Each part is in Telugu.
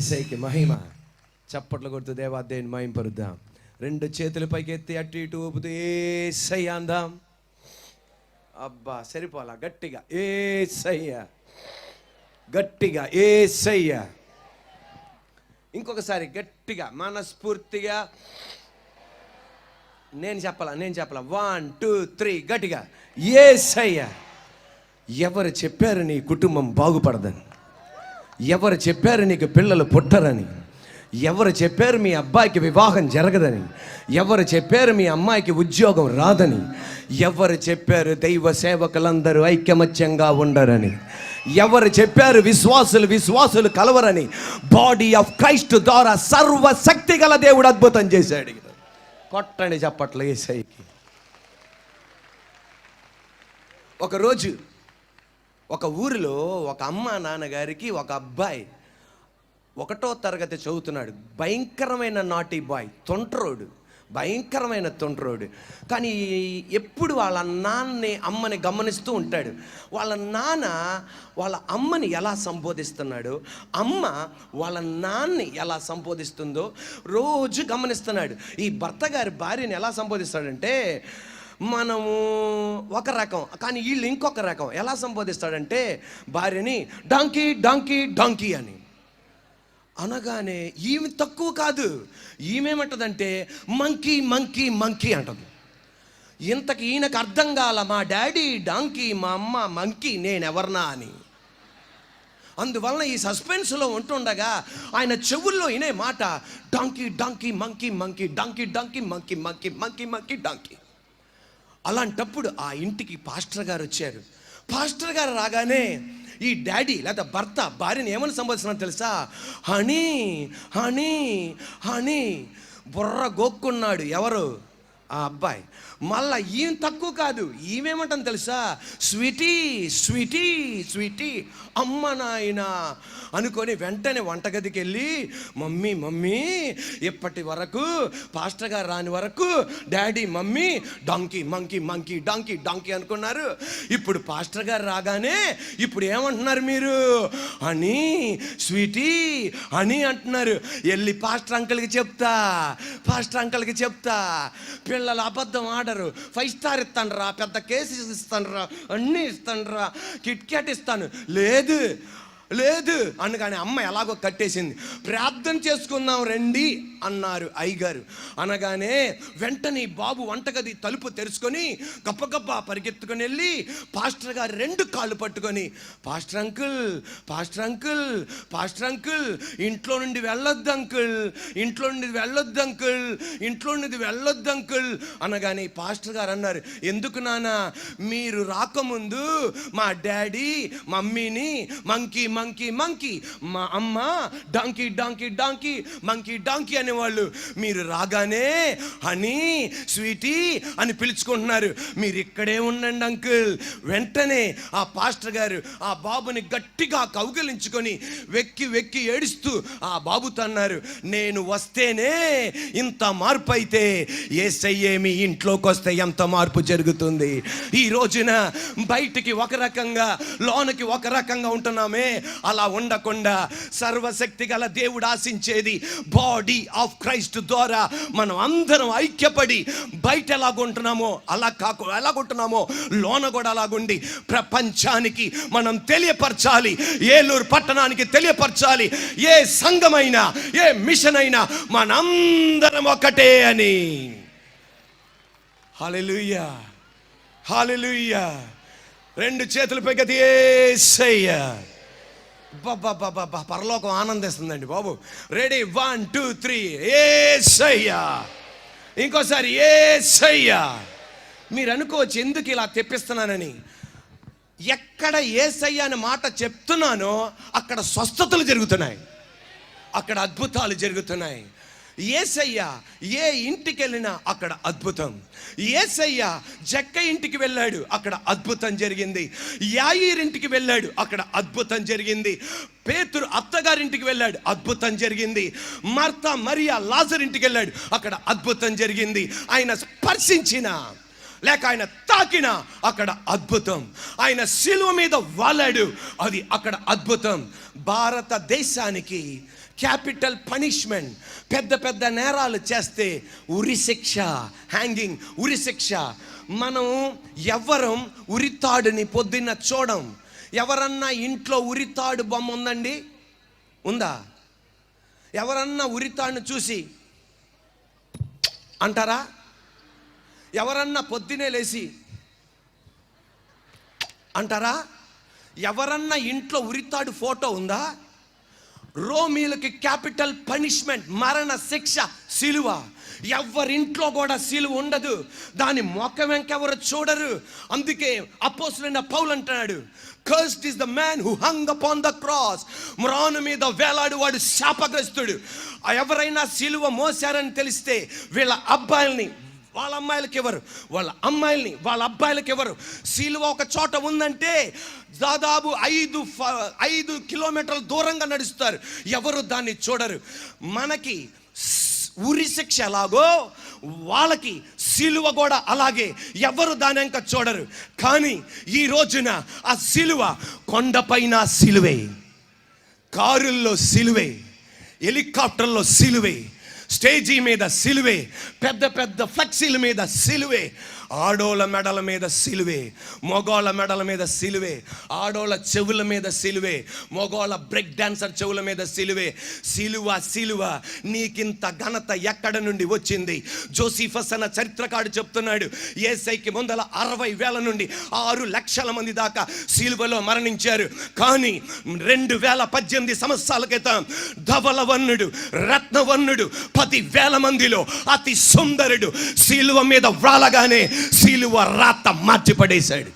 ఇసైకి మహిమ. చప్పట్లు కొడుతూ దేవా దేవుని మహిమ రెండు చేతుల పైకి ఎత్తి అటు ఇటు ఊపుతూ ఏసై అందాం. అబ్బా సరిపోలా గట్టిగా. ఏసయ్య. గట్టిగా ఏసయ్య. ఇంకొకసారి గట్టిగా మనస్ఫూర్తిగా. నేను చెప్పాలా నేను చెప్పాలా? వన్ టూ త్రీ గట్టిగా. ఏసయ్య. ఎవరు చెప్పారు నీ కుటుంబం బాగుపడదని? ఎవరు చెప్పారు నీకు పిల్లలు పుట్టరని? ఎవరు చెప్పారు మీ అబ్బాయికి వివాహం జరగదని? ఎవరు చెప్పారు మీ అమ్మాయికి ఉద్యోగం రాదని? ఎవరు చెప్పారు దైవ సేవకులందరూ ఐక్యమత్యంగా ఉండరని? ఎవరు చెప్పారు విశ్వాసులు విశ్వాసులు కలవరని? బాడీ ఆఫ్ క్రైస్ట్ ద్వారా సర్వశక్తి గల దేవుడు అద్భుతం చేశాడు. కొట్టండి చెప్పట్లు ఏసైకి ఒకరోజు ఒక ఊరిలో ఒక అమ్మ నాన్నగారికి ఒక అబ్బాయి ఒకటో తరగతి చదువుతున్నాడు. భయంకరమైన నాటి బాయ్ తొంట్రోడు. భయంకరమైన తొంట్రోడు. కానీ ఎప్పుడు వాళ్ళ నాన్నని అమ్మని గమనిస్తూ ఉంటాడు. వాళ్ళ నాన్న వాళ్ళ అమ్మని ఎలా సంబోధిస్తున్నాడు? అమ్మ వాళ్ళ నాన్నని ఎలా సంబోధిస్తుందో రోజు గమనిస్తున్నాడు. ఈ భర్త గారి భార్యని ఎలా సంబోధిస్తాడంటే మనము ఒక రకం కానీ వీళ్ళు ఇంకొక రకం. ఎలా సంబోధిస్తాడంటే భార్యని డాంకీ డాంకీ డాంకీ అని. అనగానే ఈమె తక్కువ కాదు. ఈమెమంటదంటే మంకీ మంకీ మంకీ అంటది. ఇంతకి ఈయనకు అర్థం కాల మా డాడీ డాంకీ మా అమ్మ మంకీ నేనెవర్నా అని. అందువలన ఈ సస్పెన్స్లో ఉంటుండగా ఆయన చెవుల్లో వినే మాట donkey donkey monkey monkey donkey donkey monkey monkey monkey monkey donkey. అలాంటప్పుడు ఆ ఇంటికి పాస్టర్ గారు వచ్చారు. పాస్టర్ గారు రాగానే ఈ డాడీ లేదా భర్త భార్యని ఏమని సంబోధిస్తున్నా తెలుసా? హనీ హనీ హనీ బుర్ర గోక్కున్నాడు ఎవరు? ఆ అబ్బాయి మళ్ళా ఈయన తక్కువ కాదు ఈమెమంటాను తెలుసా? స్వీటీ స్వీటీ స్వీటీ అమ్మ నాయన అనుకొని వెంటనే వంటగదికి వెళ్ళి మమ్మీ మమ్మీ ఇప్పటి వరకు పాస్టర్ గారు రాని వరకు daddy mummy donkey monkey monkey donkey donkey అనుకున్నారు. ఇప్పుడు పాస్టర్ గారు రాగానే ఇప్పుడు ఏమంటున్నారు మీరు? అని స్వీటీ అని అంటున్నారు. వెళ్ళి పాస్టర్ అంకుల్కి చెప్తా పాస్టర్ అంకుల్కి చెప్తా పిల్లలు అబద్ధం ఆడరు. ఫైవ్ స్టార్ ఇస్తానురా పెద్ద కేసు ఇస్తాను రా అన్నీ ఇస్తానురా కిట్ క్యాట్ ఇస్తాను. లేదు లేదు. అనగానే అమ్మ ఎలాగో కట్టేసింది. ప్రార్థన చేసుకుందాం రండి అన్నారు అయ్యగారు అనగానే వెంటనే బాబు వంటగది తలుపు తెరుచుకొని గప్పగప్ప పరిగెత్తుకొని వెళ్ళి పాస్టర్ గారు రెండు కాళ్ళు పట్టుకొని pastor uncle pastor uncle pastor uncle ఇంట్లో నుండి వెళ్ళొద్దు అంకుల్ ఇంట్లో నుండి వెళ్ళొద్దు అంకుల్ ఇంట్లో నుండి వెళ్ళొద్దు అంకుల్. అనగానే పాస్టర్ గారు అన్నారు ఎందుకు నానా మీరు రాకముందు మా డాడీ మమ్మీని మంకీ మంకీ మంకీ మా అమ్మ donkey donkey donkey monkey donkey అనేవాళ్ళు. మీరు రాగానే హనీ స్వీటీ అని పిలుచుకుంటున్నారు. మీరు ఇక్కడే ఉండండి అంకుల్ వెంటనే ఆ పాస్టర్ గారు ఆ బాబుని గట్టిగా కౌగిలించుకొని వెక్కి వెక్కి ఏడుస్తూ ఆ బాబుతో అన్నారు. నేను వస్తేనే ఇంత మార్పు అయితే ఏసయ్యే మీ ఇంట్లోకి వస్తే ఎంత మార్పు జరుగుతుంది? ఈ రోజున బయటికి ఒక రకంగా లోనకి ఒక రకంగా ఉంటున్నామే. అలా ఉండకుండా సర్వశక్తి గల దేవుడు ఆశించేది బాడీ ఆఫ్ క్రైస్ట్ ద్వారా మనం అందరం ఐక్యపడి బయట ఎలాగుంటున్నామో అలా కాకు ఎలాగుంటున్నామో లోన కూడా అలాగుండి ప్రపంచానికి మనం తెలియపరచాలి ఏలూరు పట్టణానికి తెలియపరచాలి ఏ సంఘమైనా ఏ మిషన్ అయినా మనందరం ఒకటే అని. హాలెలుయ్యా హాలెలుయ్యా రెండు చేతులు పైకి ఏసయ్యా బాబా పరలోకం ఆనందిస్తుందండి బాబు. Ready one two three Yesayya ఇంకోసారి ఏసయ్యా. మీరు అనుకోవచ్చు ఎందుకు ఇలా తెప్పిస్తున్నానని. ఎక్కడ ఏసయ్య అనే మాట చెప్తున్నానో అక్కడ స్వస్థతలు జరుగుతున్నాయి. అక్కడ అద్భుతాలు జరుగుతున్నాయి. ఏసయ్య ఏ ఇంటికి వెళ్ళినా అక్కడ అద్భుతం. ఏసయ్య జక్క ఇంటికి వెళ్ళాడు అక్కడ అద్భుతం జరిగింది. యాయిరింటికి వెళ్ళాడు అక్కడ అద్భుతం జరిగింది. పేతురు అత్తగారింటికి వెళ్ళాడు అద్భుతం జరిగింది. మార్తా మరియా లాజర్ ఇంటికి వెళ్ళాడు అక్కడ అద్భుతం జరిగింది. ఆయన స్పర్శించిన లేక ఆయన తాకిన అక్కడ అద్భుతం. ఆయన శిలువ మీద వాలాడు అది అక్కడ అద్భుతం. భారతదేశానికి క్యాపిటల్ పనిష్మెంట్. పెద్ద పెద్ద నేరాలు చేస్తే ఉరి శిక్ష హ్యాంగింగ్ ఉరి శిక్ష. మనం ఎవరం ఉరితాడుని పొద్దున్న చూడం. ఎవరన్నా ఇంట్లో ఉరితాడు బొమ్మ ఉందండి? ఉందా? ఎవరన్నా ఉరితాడును చూసి అంటారా? ఎవరన్నా పొద్దునే లేచి అంటారా? ఎవరన్నా ఇంట్లో ఉరితాడు ఫోటో ఉందా? రోమీలకి క్యాపిటల్ పనిష్మెంట్ మరణ శిక్ష సిలువ. ఎవరింట్లో కూడా సిలువ ఉండదు. దాని మొక్క వెంకెవరు చూడరు. అందుకే అపోసులైన పౌలు అంటున్నాడు cursed is the man who hung upon the cross మ్రాను మీద వేలాడు వాడు శాపగ్రస్తుడు. ఎవరైనా సిలువ మోసారని తెలిస్తే వీళ్ళ అబ్బాయిల్ని వాళ్ళ అమ్మాయిలకి ఎవరు? వాళ్ళ అమ్మాయిల్ని వాళ్ళ అబ్బాయిలకి ఎవరు? శిలువ ఒక చోట ఉందంటే దాదాపు ఐదు ఫ- ఐదు కిలోమీటర్ల దూరంగా నడుస్తారు. ఎవరు దాన్ని చూడరు. మనకి ఉరి శిక్ష ఎలాగో వాళ్ళకి సిలువ కూడా అలాగే ఎవరు దాని ఇంకా చూడరు. కానీ ఈ రోజున ఆ సిలువ కొండపైన సిలువే కారుల్లో సిలువే హెలికాప్టర్లో సిలువే స్టేజీ మీద సిలువే పెద్ద పెద్ద ఫ్లెక్సీల మీద సిలువే ఆడోళ్ళ మెడల మీద సిలువే మగోళ్ళ మెడల మీద సిలువే ఆడోళ్ళ చెవుల మీద సిలువే మగోళ్ళ బ్రేక్ డాన్సర్ చెవుల మీద సిలువే. సిలువ సిలువ నీకింత ఘనత ఎక్కడ నుండి వచ్చింది? జోసిఫస్ అన్న చరిత్రకాడు చెప్తున్నాడు ఏసైకి ముందల అరవై వేల నుండి ఆరు లక్షల మంది దాకా సిలువలో మరణించారు. కానీ రెండు వేల పద్దెనిమిది సంవత్సరాల క్రితం ధవలవర్ణుడు రత్నవర్ణుడు పది వేల మందిలో అతి సుందరుడు సిలువ మీద వ్రాలగానే సిలువ రాత మార్చిపడేశాడు.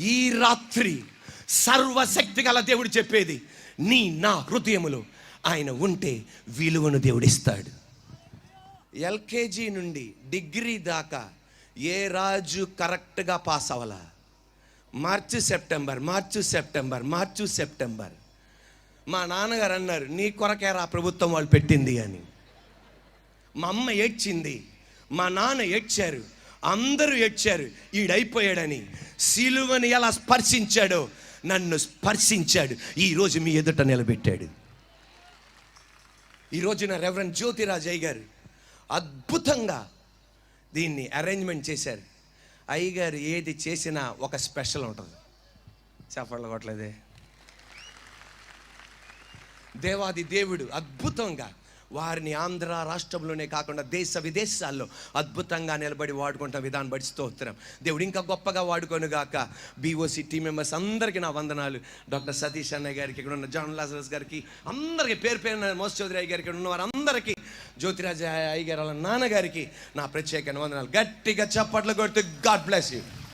ఈ రాత్రి సర్వశక్తి గల దేవుడు చెప్పేది నీ నా హృదయములో ఆయన ఉంటే విలువను దేవుడిస్తాడు. ఎల్కేజీ నుండి డిగ్రీ దాకా ఏ రాజు కరెక్ట్గా పాస్ అవ్వాలా? March September March September March September. మా నాన్నగారు అన్నారు నీ కొరకేరా ప్రభుత్వం వాళ్ళు పెట్టింది అని. మా అమ్మ ఏడ్చింది మా నాన్న ఏడ్చారు అందరూ ఏడ్చారు ఈడైపోయాడని. సిలువని ఎలా స్పర్శించాడో నన్ను స్పర్శించాడు. ఈరోజు మీ ఎదుట నిలబెట్టాడు. ఈ రోజున జ్యోతిరాజ్ జ్యోతిరాజయ్య గారు అద్భుతంగా దీన్ని అరేంజ్మెంట్ చేశారు. అయ్యగారు ఏది చేసినా ఒక స్పెషల్ ఉంటుంది. చెప్పట్లు కొట్టలేదే. దేవాది దేవుడు అద్భుతంగా వారిని ఆంధ్ర రాష్ట్రంలోనే కాకుండా దేశ విదేశాల్లో అద్భుతంగా నిలబడి వాడుకుంటా విధానం బడి స్తోత్రం. దేవుడు ఇంకా గొప్పగా వాడుకోను గాక. బీఓసి టీం మెంబర్స్ అందరికీ నా వందనాలు. డాక్టర్ సతీష్ అన్నయ్య గారికి ఇక్కడ ఉన్న జాన్ లాజరస్ గారికి అందరికీ పేరు పేరున మోస్ చౌదరి అయ్య గారికి ఇక్కడ ఉన్న వారందరికీ జ్యోతిరాజ అయ్య గారు వాళ్ళ నాన్నగారికి నా ప్రత్యేక వందనాలు. గట్టిగా చప్పట్లు కొడుతూ గాడ్ బ్లెస్ యూ